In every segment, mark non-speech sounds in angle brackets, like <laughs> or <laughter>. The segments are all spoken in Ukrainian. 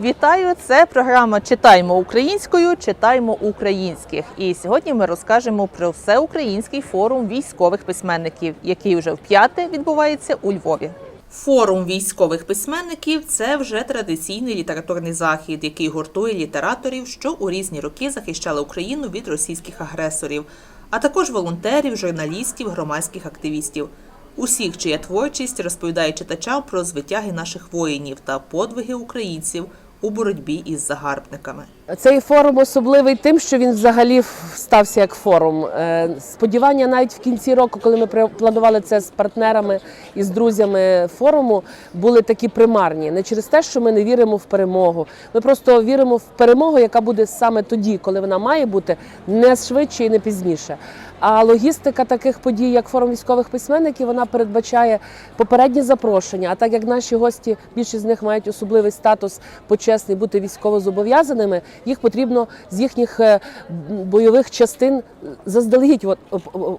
Вітаю! Це програма Читаймо українською, читаймо українських. І сьогодні ми розкажемо про всеукраїнський форум військових письменників, який вже вп'яте відбувається у Львові. Форум військових письменників це вже традиційний літературний захід, який гуртує літераторів, що у різні роки захищали Україну від російських агресорів, а також волонтерів, журналістів, громадських активістів. Усіх, чия творчість розповідає читачам про звитяги наших воїнів та подвиги українців у боротьбі із загарбниками. Цей форум особливий тим, що він взагалі стався як форум. Е, Сподівання навіть в кінці року, коли ми планували це з партнерами і з друзями форуму, були такі примарні. Не через те, що ми не віримо в перемогу. Ми просто віримо в перемогу, яка буде саме тоді, коли вона має бути, не швидше і не пізніше. А логістика таких подій, як форум військових письменників, вона передбачає попередні запрошення. А так як наші гості, більшість з них мають особливий статус почесний бути військовозобов'язаними, їх потрібно з їхніх е, бойових частин заздалегідь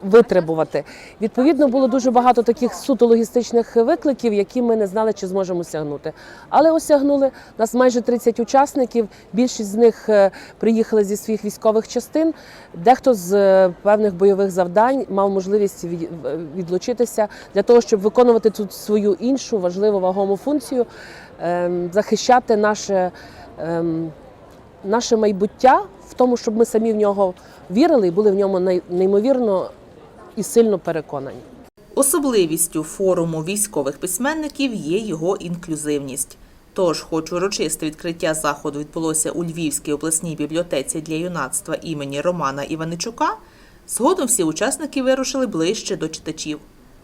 витребувати. Відповідно, було дуже багато таких суто логістичних викликів, які ми не знали, чи зможемо осягнути. Але осягнули нас майже 30 учасників. Більшість з них е, приїхали зі своїх військових частин. Дехто з е, певних бойових завдань мав можливість від- відлучитися для того, щоб виконувати тут свою іншу важливу вагому функцію, ем, захищати наше. Наше майбуття в тому, щоб ми самі в нього вірили і були в ньому неймовірно і сильно переконані. Особливістю форуму військових письменників є його інклюзивність. Тож, хоч урочисте відкриття заходу відбулося у Львівській обласній бібліотеці для юнацтва імені Романа Іваничука, згодом всі учасники вирушили ближче до читачів.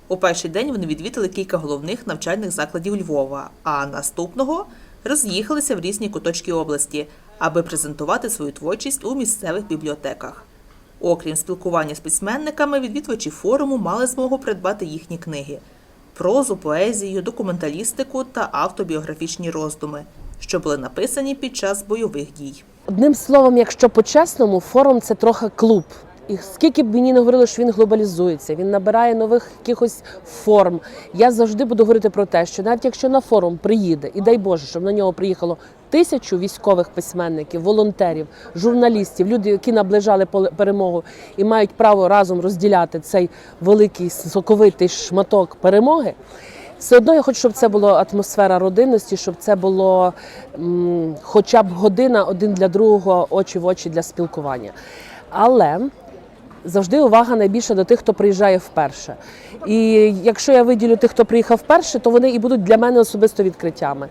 У перший день вони відвідали кілька головних навчальних закладів Львова, а наступного роз'їхалися в різні куточки області, аби презентувати свою творчість у місцевих бібліотеках. Окрім спілкування з письменниками, відвідувачі форуму мали змогу придбати їхні книги: прозу, поезію, документалістику та автобіографічні роздуми, що були написані під час бойових дій. Одним словом, якщо по-чесному, форум це трохи клуб. І скільки б мені не говорили, що він глобалізується, він набирає нових якихось форм. Я завжди буду говорити про те, що навіть якщо на форум приїде, і дай Боже, щоб на нього приїхало тисячу військових письменників, волонтерів, журналістів, люди, які наближали перемогу і мають право разом розділяти цей великий соковитий шматок перемоги. Все одно я хочу, щоб це була атмосфера родинності, щоб це було м, хоча б година один для другого, очі в очі для спілкування. Але завжди увага найбільша до тих, хто приїжджає вперше. І якщо я виділю тих, хто приїхав вперше, то вони і будуть для мене особисто відкриттями.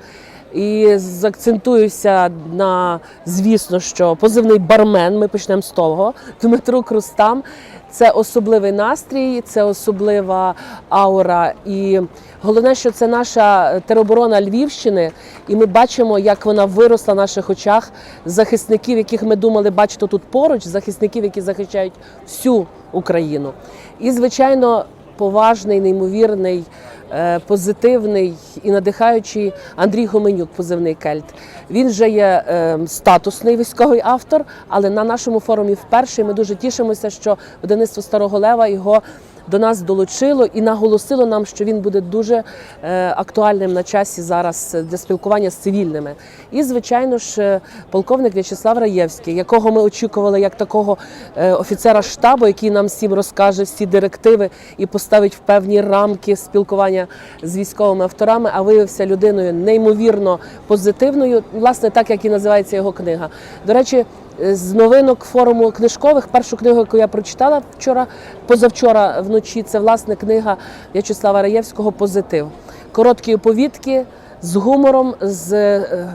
І заакцентуюся на, звісно, що позивний бармен, ми почнемо з того, Дмитру Крустам. Це особливий настрій, це особлива аура. І головне, що це наша тероборона Львівщини, і ми бачимо, як вона виросла в наших очах захисників, яких ми думали бачити тут поруч, захисників, які захищають всю Україну. І, звичайно, поважний, неймовірний, е, позитивний і надихаючий Андрій Гоменюк, позивний Кельт. Він вже є е, статусний військовий автор, але на нашому форумі вперше ми дуже тішимося, що видавництво Старого Лева його до нас долучило і наголосило нам, що він буде дуже е, актуальним на часі зараз для спілкування з цивільними. І, звичайно ж, е, полковник В'ячеслав Раєвський, якого ми очікували як такого е, офіцера штабу, який нам всім розкаже всі директиви і поставить в певні рамки спілкування з військовими авторами, а виявився людиною неймовірно позитивною, власне, так як і називається його книга. До речі, з новинок форуму книжкових. Першу книгу, яку я прочитала вчора, позавчора вночі, це власне книга В'ячеслава Раєвського Позитив. Короткі оповідки з гумором, з е,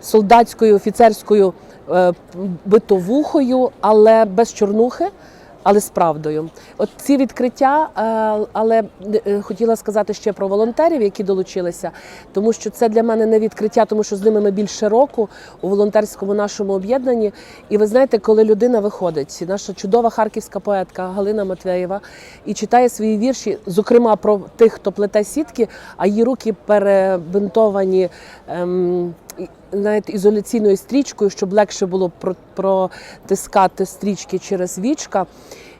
солдатською офіцерською е, битовухою, але без чорнухи. Але з правдою, от ці відкриття, е, але е, хотіла сказати ще про волонтерів, які долучилися, тому що це для мене не відкриття, тому що з ними ми більше року у волонтерському нашому об'єднанні. І ви знаєте, коли людина виходить, наша чудова харківська поетка Галина Матвеєва, і читає свої вірші, зокрема про тих, хто плете сітки, а її руки перебинтовані. Ем, навіть ізоляційною стрічкою, щоб легше було про- протискати стрічки через вічка.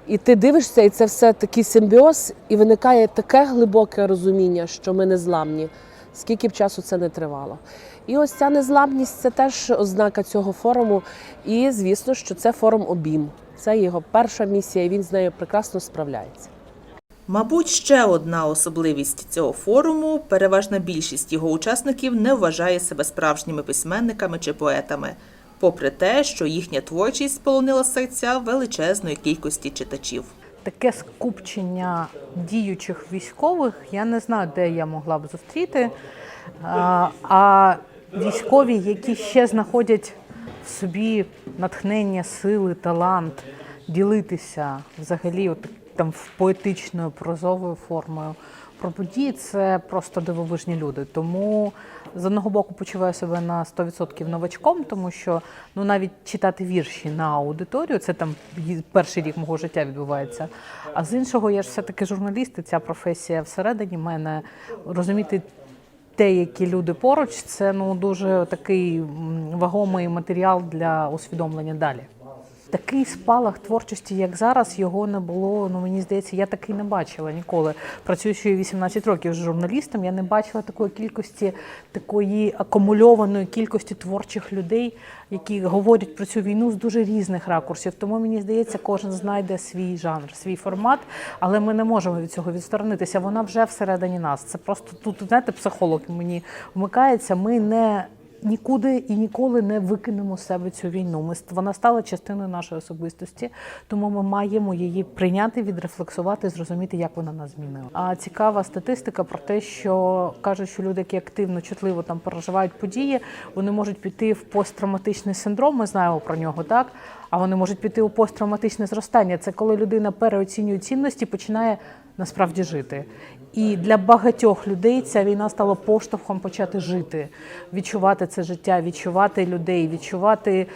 І ти дивишся, і це все такий симбіоз, і виникає таке глибоке розуміння, що ми не зламні. скільки б часу це не тривало. І ось ця незламність це теж ознака цього форуму. І звісно, що це форум обійм. Це його перша місія, і він з нею прекрасно справляється. Мабуть, ще одна особливість цього форуму переважна більшість його учасників не вважає себе справжніми письменниками чи поетами, попри те, що їхня творчість сполонила серця величезної кількості читачів. таке скупчення діючих військових я не знаю, де я могла б зустріти. А, військові, які ще знаходять в собі натхнення, сили, талант ділитися взагалі от, там в поетичною прозовою формою про події, це просто дивовижні люди. Тому з одного боку почуваю себе на 100% новачком, тому що ну навіть читати вірші на аудиторію, це там перший рік мого життя відбувається. А з іншого, я ж все-таки журналіст, і ця професія всередині мене розуміти. Те, які люди поруч, це ну дуже такий вагомий матеріал для усвідомлення далі. Такий спалах творчості, як зараз, його не було. Ну мені здається, я такий не бачила ніколи. Працюючи 18 років з журналістом, я не бачила такої кількості, такої акумульованої кількості творчих людей, які говорять про цю війну з дуже різних ракурсів. Тому мені здається, кожен знайде свій жанр, свій формат, але ми не можемо від цього відсторонитися. Вона вже всередині нас. Це просто тут, знаєте, психолог мені вмикається. Ми не нікуди і ніколи не викинемо з себе цю війну. Ми вона стала частиною нашої особистості, тому ми маємо її прийняти, відрефлексувати, зрозуміти, як вона нас змінила. А цікава статистика про те, що кажуть, що люди, які активно чутливо там переживають події, вони можуть піти в посттравматичний синдром. Ми знаємо про нього, так. А вони можуть піти у посттравматичне зростання. Це коли людина переоцінює цінності, починає насправді жити. І для багатьох людей ця війна стала поштовхом почати жити, відчувати це життя, відчувати людей, відчувати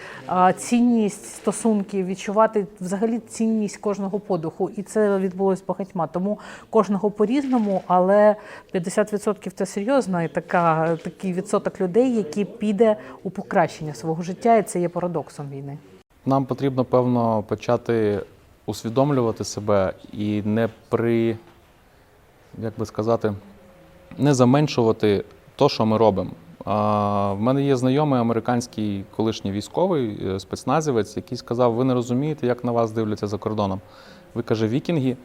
цінність стосунків, відчувати взагалі цінність кожного подуху. І це відбулось багатьма. Тому кожного по-різному, але 50% це серйозно, і така, такий відсоток людей, які піде у покращення свого життя, і це є парадоксом війни. Нам потрібно, певно, почати усвідомлювати себе і не при, як би сказати, не заменшувати то, що ми робимо. В мене є знайомий американський колишній військовий е, спецназівець, який сказав: ви не розумієте, як на вас дивляться за кордоном. Ви каже, вікінги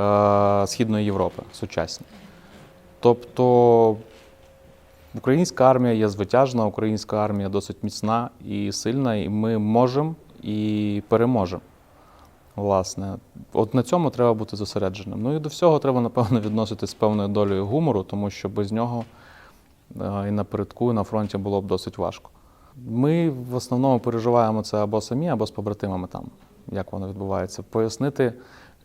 е, Східної Європи сучасні. Тобто Українська армія є звитяжна, українська армія досить міцна і сильна, і ми можемо і переможемо. Власне, от на цьому треба бути зосередженим. Ну і до всього треба, напевно, <laughs> відноситись з певною долею гумору, тому що без нього е, і напередку, і на фронті було б досить важко. Ми в основному переживаємо це або самі, або з побратимами там, як воно відбувається. Пояснити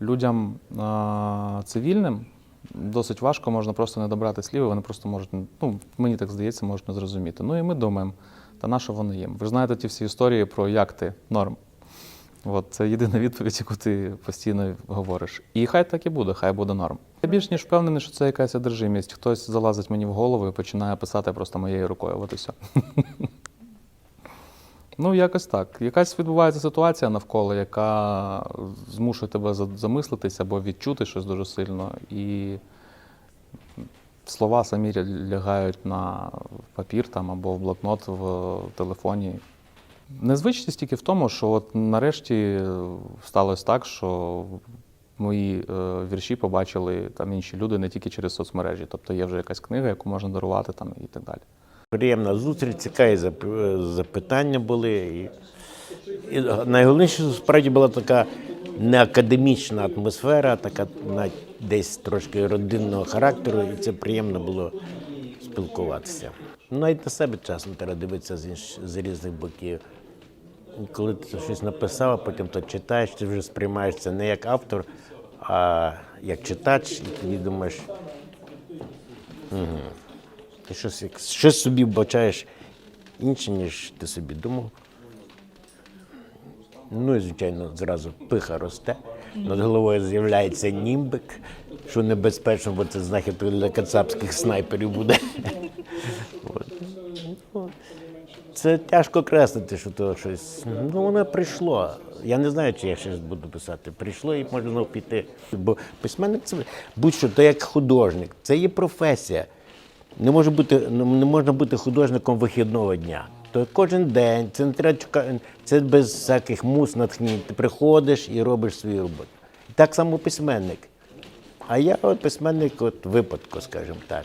людям е, цивільним досить важко, можна просто не добрати слів, вони просто можуть, ну, мені так здається, можуть не зрозуміти. Ну і ми думаємо, та на що воно їм? Ви ж знаєте ті всі історії про як ти норм. От це єдина <laughs> відповідь, яку ти постійно говориш. І хай так і буде, хай буде норм. Я більш ніж впевнений, що це якась одержимість. Хтось залазить мені в голову і починає писати просто моєю рукою. От і все. <laughs> Ну, якось так. Якась відбувається ситуація навколо, яка змушує тебе замислитися або відчути щось дуже сильно. І слова самі лягають на папір там, або в блокнот в телефоні. Незвичність тільки в тому, що от нарешті е, сталося так, що мої е, вірші побачили там інші люди не тільки через соцмережі. Тобто є вже якась книга, яку можна дарувати там і так далі. Приємна зустріч, цікаві запитання були. І, і найголовніше, справді була така не академічна атмосфера, така навіть десь трошки родинного характеру, і це приємно було спілкуватися. Навіть на себе часом треба дивитися з, інш... з різних боків. Коли ти щось написав, а потім то читаєш, ти вже сприймаєш це не як автор, а як читач, і тоді думаєш, ти щось, щось собі вбачаєш інше, ніж ти собі думав. Ну і, звичайно, зразу пиха росте. Над головою з'являється німбик, що небезпечно, бо це знахідка для кацапських снайперів буде. Ну, Це тяжко креслити, що то щось. Ну, воно прийшло. Я не знаю, чи я ще буду писати. Прийшло і можна знову піти. Бо письменник це будь-що, то як художник, це є професія. Не може бути, не можна бути художником вихідного дня. То кожен день, це не треба чекати, це без всяких мус натхнень. Ти приходиш і робиш свою роботу. Так само письменник. А я от письменник от випадку, скажімо так.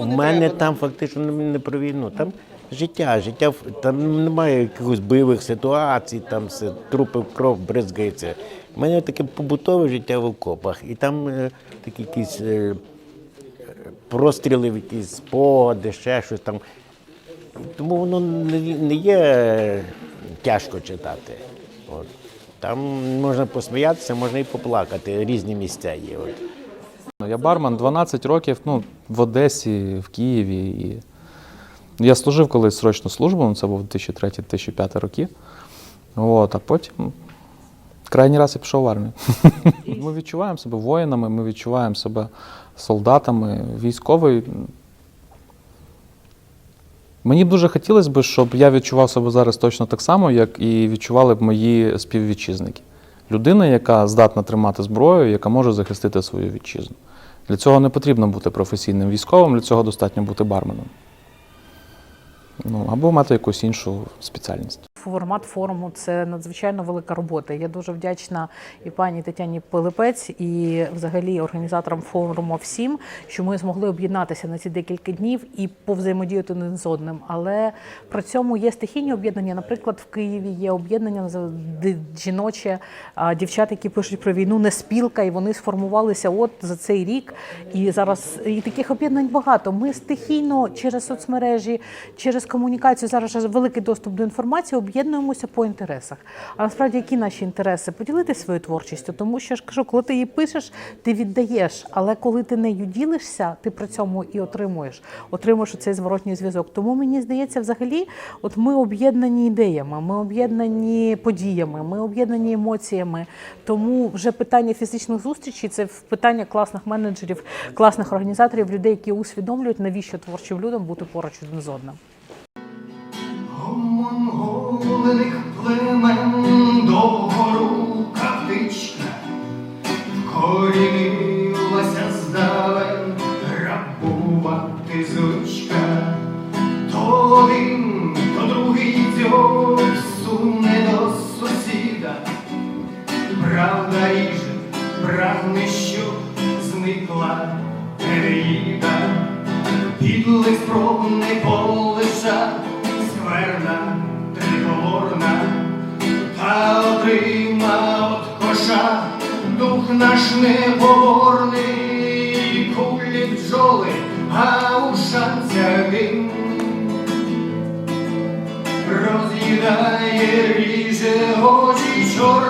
У мене там фактично не, не про війну, там життя, життя, там немає якихось бойових ситуацій, там все, трупи в кров бризгається. У мене таке побутове життя в окопах. І там е, такі якісь е, простріли, якісь спогади, ще щось там. Тому воно не, не є тяжко читати. От. Там можна посміятися, можна і поплакати. Різні місця є. От. Ну, Я бармен 12 років ну, в Одесі, в Києві. І... Я служив колись срочну службу, ну, це був 2003-2005 роки. От, а потім крайній раз я пішов в армію. Ми відчуваємо себе воїнами, ми відчуваємо себе солдатами, військовий. Мені б дуже хотілося б, щоб я відчував себе зараз точно так само, як і відчували б мої співвітчизники. Людина, яка здатна тримати зброю, яка може захистити свою вітчизну. Для цього не потрібно бути професійним військовим, для цього достатньо бути барменом. Ну, або мати якусь іншу спеціальність. Формат форуму це надзвичайно велика робота. Я дуже вдячна і пані Тетяні Пилипець, і взагалі організаторам форуму всім, що ми змогли об'єднатися на ці декілька днів і повзаємодіяти один з одним. Але при цьому є стихійні об'єднання. Наприклад, в Києві є об'єднання жіноче, дівчат, які пишуть про війну, не спілка, і вони сформувалися от за цей рік. І зараз і таких об'єднань багато. Ми стихійно через соцмережі, через комунікацію зараз великий доступ до інформації об'єднуємося по інтересах. А насправді які наші інтереси? Поділитися своєю творчістю, тому що я ж кажу, коли ти її пишеш, ти віддаєш. Але коли ти нею ділишся, ти при цьому і отримуєш. Отримуєш цей зворотній зв'язок. Тому мені здається, взагалі, от ми об'єднані ідеями, ми об'єднані подіями, ми об'єднані емоціями. Тому вже питання фізичних зустрічей це питання класних менеджерів, класних організаторів, людей, які усвідомлюють, навіщо творчим людям бути поруч один з одним. Монголиних племен довгорука птичка Вкорінилася здалень грабувати звичка То один, то другий дзьоб суне до сусіда. Правда ріже, прагне, щоб зникла Підлих спроб не полиша, коша, дух наш неповорний, кулі бджоли, а у шанця він. Роз'їдає, ріже очі чорний,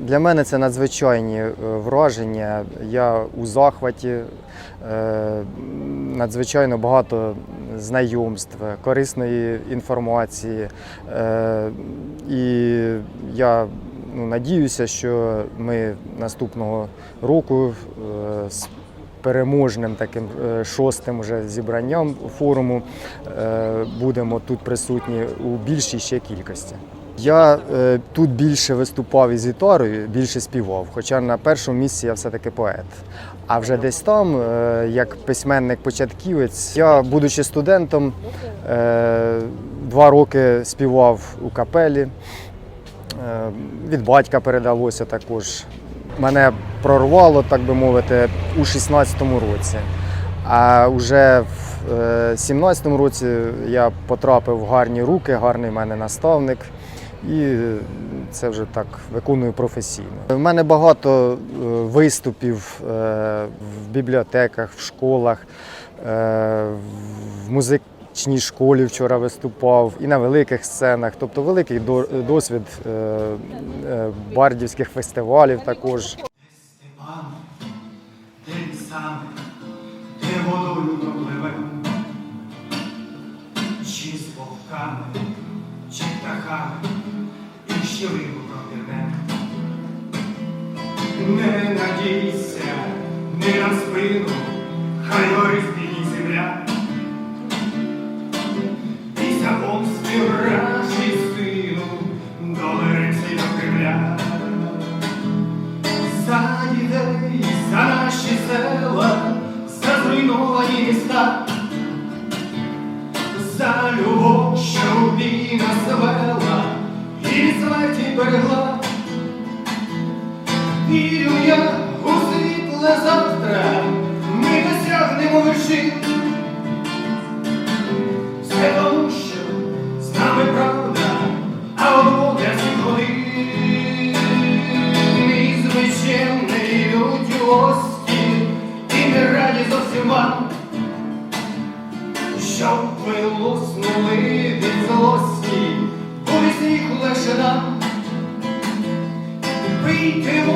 Для мене це надзвичайні е, враження. Я у захваті, е, надзвичайно багато знайомств, корисної інформації. Е, І я ну, надіюся, що ми наступного року з переможним таким е, шостим вже зібранням форуму е, будемо тут присутні у більшій ще кількості. Я е, тут більше виступав із гітарою, більше співав. Хоча на першому місці я все-таки поет. А вже десь там, як письменник-початківець, я, будучи студентом, два роки співав у капелі. Від батька передалося також. Мене прорвало, так би мовити, у 16-му році. А вже в 17-му році я потрапив в гарні руки, гарний в мене наставник. І це вже так виконую професійно. У мене багато е, виступів е, в бібліотеках, в школах, е, в музик... музичній школі вчора виступав, і на великих сценах. Тобто великий досвід е, е, бардівських фестивалів також. Де водою пропливе, чи з вовками, чи птахами, і щілину протирне. Не надійся, не на спину, хай горить we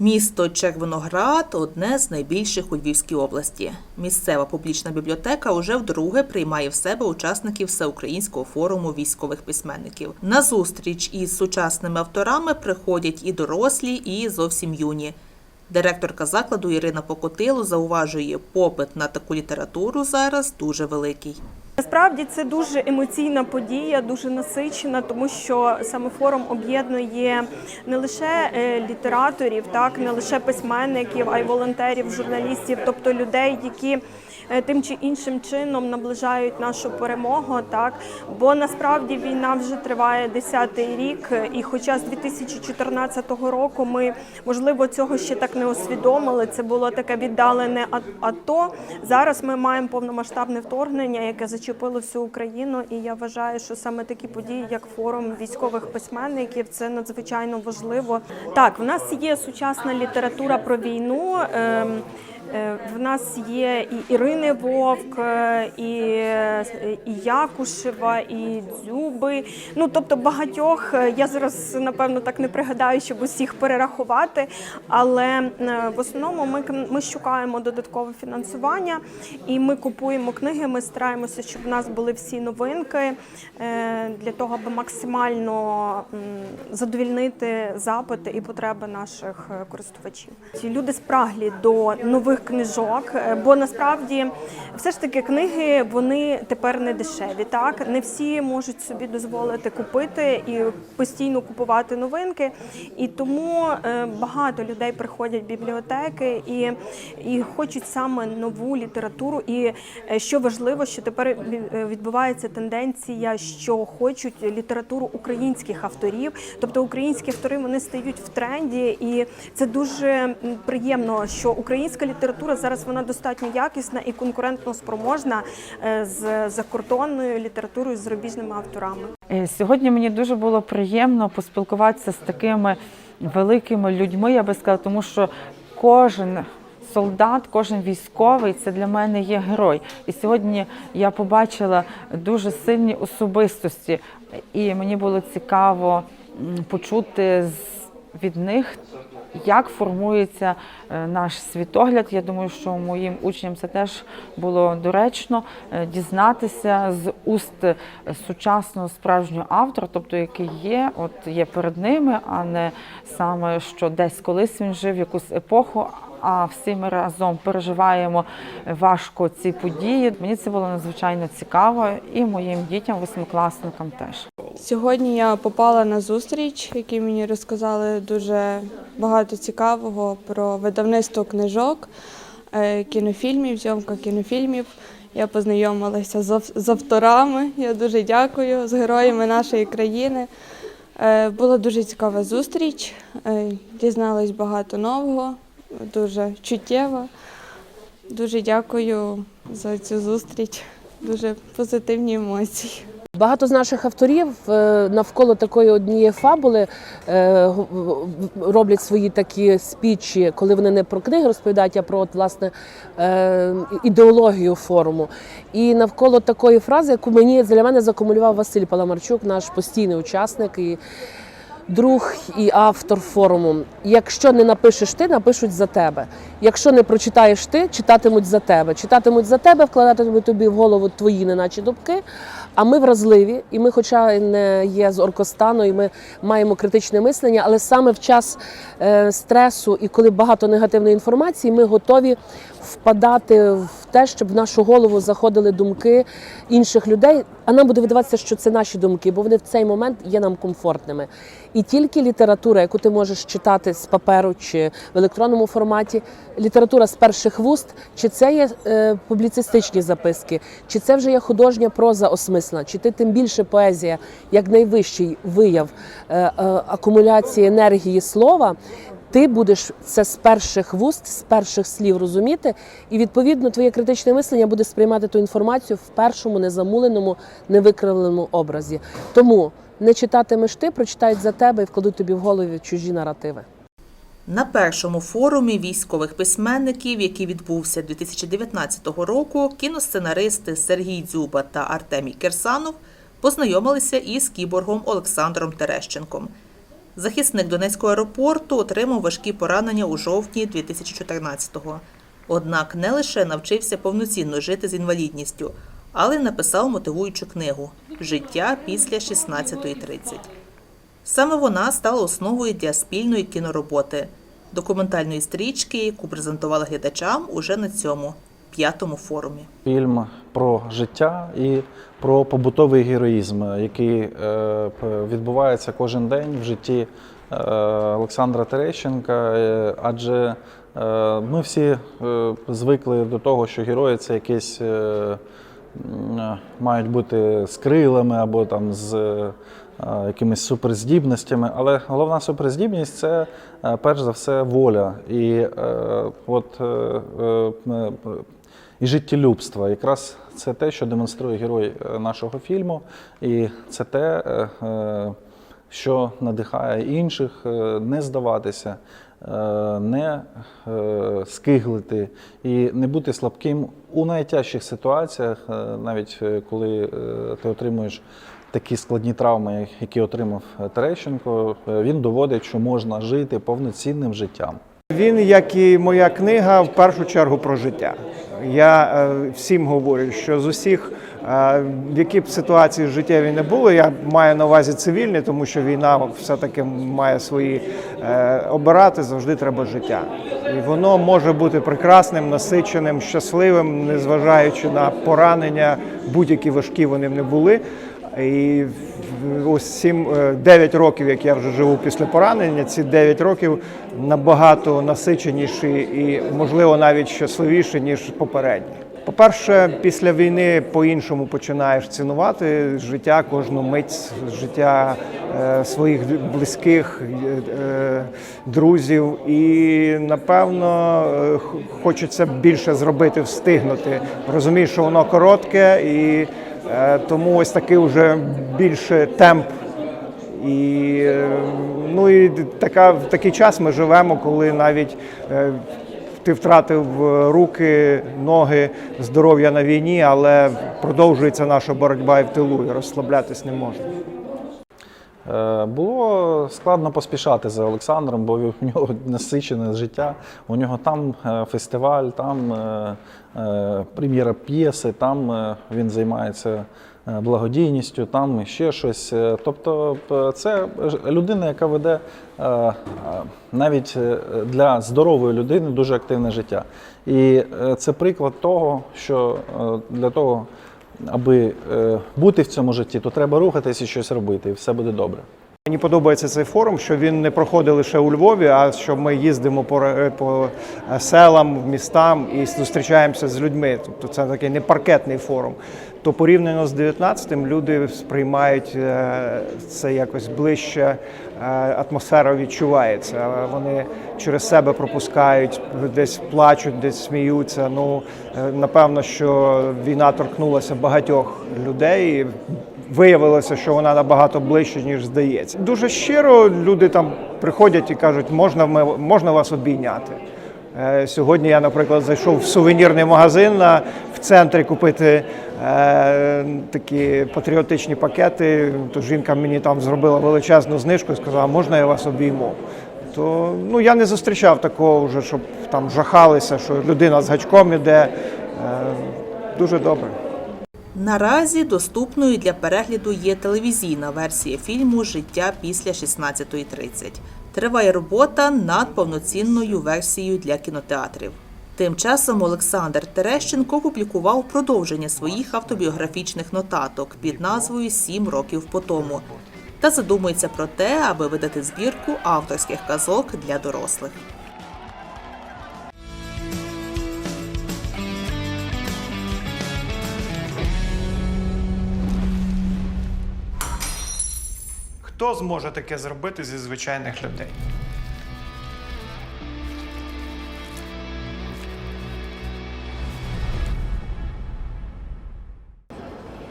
Місто Червоноград одне з найбільших у Львівській області. Місцева публічна бібліотека уже вдруге приймає в себе учасників всеукраїнського форуму військових письменників. На зустріч із сучасними авторами приходять і дорослі, і зовсім юні. Директорка закладу Ірина Покотило зауважує, попит на таку літературу зараз дуже великий. Насправді це дуже емоційна подія, дуже насичена, тому що саме форум об'єднує не лише е, літераторів, так не лише письменників, а й волонтерів, журналістів, тобто людей, які тим чи іншим чином наближають нашу перемогу. Так бо насправді війна вже триває 10-й рік, і хоча з 2014 року ми можливо цього ще так не усвідомили, це було таке віддалене АТО. Зараз ми маємо повномасштабне вторгнення, яке зачепило всю Україну. І я вважаю, що саме такі події, як форум військових письменників, це надзвичайно важливо. Так, в нас є сучасна література про війну. Е, В нас є і Ірини Вовк, е, і, е, і Якушева, і Дзюби. Ну тобто багатьох е, я зараз напевно так не пригадаю, щоб усіх перерахувати. Але е, в основному ми ми шукаємо додаткове фінансування і ми купуємо книги. Ми стараємося, щоб в нас були всі новинки е, для того, аби максимально задовільнити запити і потреби наших е, користувачів. Ці люди спраглі до нових книжок, е, бо насправді все ж таки книги вони тепер не дешеві. Так не всі можуть собі дозволити купити і постійно купувати новинки. І тому е, багато людей приходять в бібліотеки і, і хочуть саме нову літературу. І е, що важливо, що тепер відбувається тенденція, що хочуть літературу українських авторів, тобто українські автори вони стають в тренді, і це дуже приємно, що українська література зараз вона достатньо якісна і конкурентно спроможна е, з закордонною літературою з зарубіжними авторами. Е, Сьогодні мені дуже було приємно поспілкуватися з такими великими людьми, я би сказала, тому що кожен солдат, кожен військовий це для мене є герой. І сьогодні я побачила дуже сильні особистості, і мені було цікаво почути від них, як формується е, наш світогляд. Я думаю, що моїм учням це теж було доречно е, дізнатися з уст е, сучасного справжнього автора, тобто який є, от є перед ними, а не саме що десь колись він жив, якусь епоху. А всі ми разом переживаємо важко ці події. Мені це було надзвичайно цікаво, і моїм дітям, восьмикласникам теж. Сьогодні я попала на зустріч, які мені розказали дуже багато цікавого про видавництво книжок, е, кінофільмів, зйомка кінофільмів. Я познайомилася з авторами. Я дуже дякую з героями нашої країни. Е, Була дуже цікава зустріч. е, Дізналась багато нового, дуже чуттєво. Дуже дякую за цю зустріч. Дуже позитивні емоції. Багато з наших авторів е, навколо такої однієї фабули е, роблять свої такі спічі, коли вони не про книги розповідають, а про от, власне е, ідеологію форуму. І навколо такої фрази, яку мені для мене закумулював Василь Паламарчук, наш постійний учасник і друг і автор форуму. Якщо не напишеш ти, напишуть за тебе. Якщо не прочитаєш ти, читатимуть за тебе. Читатимуть за тебе, вкладатимуть тобі в голову твої неначе думки. А ми вразливі, і ми, хоча не є з Оркостану, і ми маємо критичне мислення, але саме в час е, стресу і коли багато негативної інформації, ми готові впадати в те, щоб в нашу голову заходили думки інших людей. А нам буде видаватися, що це наші думки, бо вони в цей момент є нам комфортними. І тільки література, яку ти можеш читати з паперу чи в електронному форматі, література з перших вуст, чи це є е, публіцистичні записки, чи це вже є художня проза осмисла, чи ти тим більше поезія як найвищий вияв е, е, акумуляції енергії слова. Ти будеш це з перших вуст, з перших слів розуміти, і відповідно твоє критичне мислення буде сприймати ту інформацію в першому незамуленому, невикривленому образі. Тому не читатимеш ти, прочитають за тебе і вкладуть тобі в голові чужі наративи. На першому форумі військових письменників, який відбувся 2019 року, кіносценаристи Сергій Дзюба та Артемій Кирсанов познайомилися із кіборгом Олександром Терещенком. Захисник Донецького аеропорту отримав важкі поранення у жовтні 2014-го. Однак не лише навчився повноцінно жити з інвалідністю, але й написав мотивуючу книгу Життя після 16.30. Саме вона стала основою для спільної кінороботи, документальної стрічки, яку презентували глядачам уже на цьому п'ятому форумі. Фільм про життя і про побутовий героїзм, який е, відбувається кожен день в житті е, Олександра Терещенка. Е, адже ми всі звикли до того, що герої це якісь. Мають бути з крилами або там з якимись суперздібностями. Але головна суперздібність це перш за все воля. І е, от е, і життєлюбства. Якраз це те, що демонструє герой е, нашого фільму, і це те, е, е, що надихає інших не здаватися, не скиглити і не бути слабким у найтяжчих ситуаціях, навіть коли ти отримуєш. Такі складні травми, які отримав Терещенко, він доводить, що можна жити повноцінним життям. Він, як і моя книга, в першу чергу про життя. Я е, всім говорю, що з усіх, е, в які б ситуації життєві не були, я маю на увазі цивільні, тому що війна все-таки має свої е, обирати, завжди треба життя. І воно може бути прекрасним, насиченим, щасливим, незважаючи на поранення, будь-які важкі вони не були. І 7, 9 років, як я вже живу після поранення, ці 9 років набагато насиченіші і, можливо, навіть щасливіші, ніж попередні. По-перше, після війни по-іншому починаєш цінувати життя, кожну мить життя е, своїх близьких, е, е, друзів. І напевно е, хочеться більше зробити, встигнути. Розумієш, що воно коротке, і е, тому ось такий вже більше темп і е, ну і така в такий час ми живемо, коли навіть е, ти втратив е, руки, ноги, здоров'я на війні, але продовжується наша боротьба і в тилу, і розслаблятись не можна. Е, Було складно поспішати за Олександром, бо в нього насичене життя. У нього там е, фестиваль, там е, е, прем'єра п'єси, там е, він займається е, благодійністю, там ще щось. Е, Тобто це людина, яка веде е, е, навіть е, для здорової людини дуже активне життя. І е, це приклад того, що е, для того, аби е, бути в цьому житті, то треба рухатись і щось робити, і все буде добре. Мені подобається цей форум, що він не проходить лише у Львові, а що ми їздимо по, по селам, містам і зустрічаємося з людьми. Тобто це такий не паркетний форум. То порівняно з 19-м люди сприймають е, це якось ближче, е, атмосфера відчувається. Вони через себе пропускають, десь плачуть, десь сміються. Ну е, напевно, що війна торкнулася багатьох людей. Виявилося, що вона набагато ближче, ніж здається. Дуже щиро люди там приходять і кажуть, можна, ми, можна вас обійняти. Е, Сьогодні я, наприклад, зайшов в сувенірний магазин на, в центрі купити е, такі патріотичні пакети. То жінка мені там зробила величезну знижку і сказала, можна я вас обійму. То ну, я не зустрічав такого вже, щоб там жахалися, що людина з гачком іде. Е, дуже добре. Наразі доступною для перегляду є телевізійна версія фільму Життя після 16.30. Триває робота над повноцінною версією для кінотеатрів. Тим часом Олександр Терещенко публікував продовження своїх автобіографічних нотаток під назвою Сім років по тому та задумується про те, аби видати збірку авторських казок для дорослих. Хто зможе таке зробити зі звичайних людей?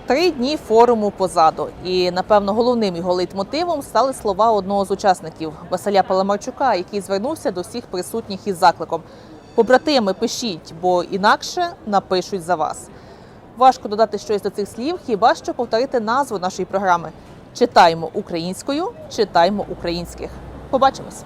Три дні форуму позаду, і напевно головним його лейтмотивом стали слова одного з учасників Василя Паламарчука, який звернувся до всіх присутніх із закликом: побратими, пишіть, бо інакше напишуть за вас. Важко додати щось до цих слів, хіба що повторити назву нашої програми: читаємо українською, читаємо українських. Побачимось.